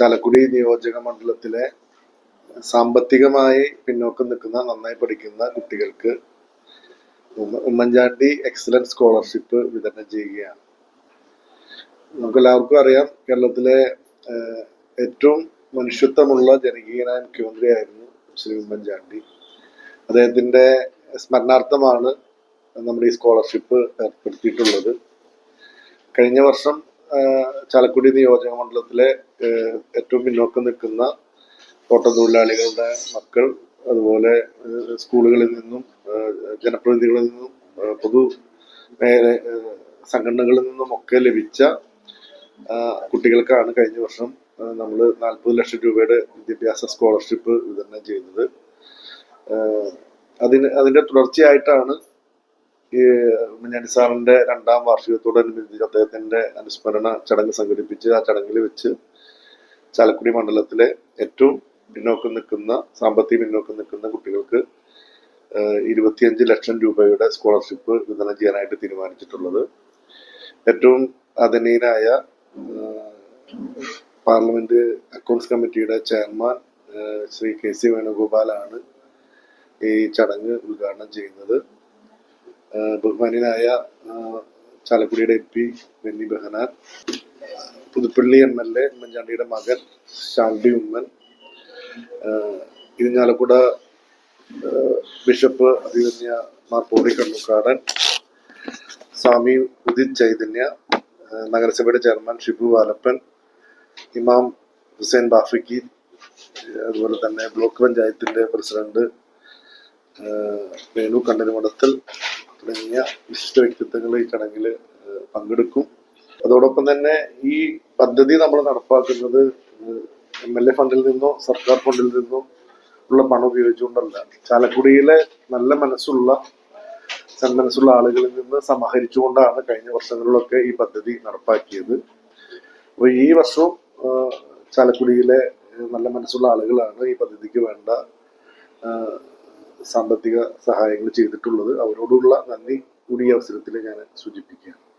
ചാലക്കുടി നിയോജക മണ്ഡലത്തിലെ സാമ്പത്തികമായി പിന്നോക്കം നിൽക്കുന്ന നന്നായി പഠിക്കുന്ന കുട്ടികൾക്ക് ഉമ്മ- ഉമ്മൻചാണ്ടി എക്സലൻസ് സ്കോളർഷിപ്പ് വിതരണം ചെയ്യുകയാണ്. നമുക്ക് എല്ലാവർക്കും അറിയാം കേരളത്തിലെ ഏറ്റവും മനുഷ്യത്വമുള്ള ജനകീയനായ മുഖ്യമന്ത്രിയായിരുന്നു ശ്രീ ഉമ്മൻചാണ്ടി. അദ്ദേഹത്തിന്റെ സ്മരണാർത്ഥമാണ് നമ്മുടെ ഈ സ്കോളർഷിപ്പ് ഏർപ്പെടുത്തിയിട്ടുള്ളത്. കഴിഞ്ഞ വർഷം ചാലക്കുടി നിയോജക മണ്ഡലത്തിലെ ഏറ്റവും പിന്നോക്കം നിൽക്കുന്ന തോട്ടത്തൊഴിലാളികളുടെ മക്കൾ അതുപോലെ സ്കൂളുകളിൽ നിന്നും ജനപ്രതിനിധികളിൽ നിന്നും പൊതു സംഘടനകളിൽ നിന്നും ഒക്കെ ലഭിച്ച കുട്ടികൾക്കാണ് കഴിഞ്ഞ വർഷം നമ്മൾ നാൽപ്പത് ലക്ഷം രൂപയുടെ വിദ്യാഭ്യാസ സ്കോളർഷിപ്പ് വിതരണം ചെയ്യുന്നത്. അതിന് അതിന്റെ തുടർച്ചയായിട്ടാണ് ഈ ഉമ്മൻചാണ്ടി സാറിന്റെ രണ്ടാം വാർഷികത്തോടനുബന്ധിച്ച് അദ്ദേഹത്തിന്റെ അനുസ്മരണ ചടങ്ങ് സംഘടിപ്പിച്ച് ആ ചടങ്ങിൽ വെച്ച് ചാലക്കുടി മണ്ഡലത്തിലെ ഏറ്റവും പിന്നോക്കം നിൽക്കുന്ന സാമ്പത്തിക പിന്നോക്കം നിൽക്കുന്ന കുട്ടികൾക്ക് ഇരുപത്തിയഞ്ച് ലക്ഷം രൂപയുടെ സ്കോളർഷിപ്പ് വിതരണം ചെയ്യാനായിട്ട് തീരുമാനിച്ചിട്ടുള്ളത്. ഏറ്റവും ആദരണീയനായ പാർലമെന്റ് അക്കൗണ്ട്സ് കമ്മിറ്റിയുടെ ചെയർമാൻ ശ്രീ കെ സി വേണുഗോപാലാണ് ഈ ചടങ്ങ് ഉദ്ഘാടനം ചെയ്യുന്നത്. ബഹുമാന്യനായ ആഹ് ചാലക്കുടിയുടെ M P Benny Behanan Puthuppally M L A ഉമ്മൻചാണ്ടിയുടെ മകൻ ശാന്തി ഉമ്മൻ ഇരിഞ്ഞാലക്കുട ബിഷപ്പ് അഭിമന്യ മാർ പോളി കണ്ണുക്കാടൻ സ്വാമി ഉദിത് ചൈതന്യ നഗരസഭയുടെ ചെയർമാൻ ഷിബു വാലപ്പൻ ഇമാം ഹുസൈൻ ബാഫിക്കി അതുപോലെ തന്നെ ബ്ലോക്ക് പഞ്ചായത്തിന്റെ പ്രസിഡന്റ് വേണു കണ്ണനുമടത്തിൽ തുടങ്ങിയ വിശിഷ്ട വ്യക്തിത്വങ്ങൾ ഈ ചടങ്ങിൽ പങ്കെടുക്കും. അതോടൊപ്പം തന്നെ ഈ പദ്ധതി നമ്മൾ നടപ്പാക്കുന്നത് എം എൽ എ ഫണ്ടിൽ നിന്നോ സർക്കാർ ഫണ്ടിൽ നിന്നോ ഉള്ള പണം ഉപയോഗിച്ചുകൊണ്ടല്ല. ചാലക്കുടിയിലെ നല്ല മനസ്സുള്ള സന്മനസ്സുള്ള ആളുകളിൽ നിന്ന് സമാഹരിച്ചുകൊണ്ടാണ് കഴിഞ്ഞ വർഷങ്ങളിലൊക്കെ ഈ പദ്ധതി നടപ്പാക്കിയത്. അപ്പൊ ഈ വർഷവും ചാലക്കുടിയിലെ നല്ല മനസ്സുള്ള ആളുകളാണ് ഈ പദ്ധതിക്ക് വേണ്ട സാമ്പത്തിക സഹായങ്ങൾ ചെയ്തിട്ടുള്ളത്. അവരോടുള്ള നന്ദി. കൂടി അവസരത്തിൽ ഞാൻ സൂചിപ്പിക്കുകയാണ്.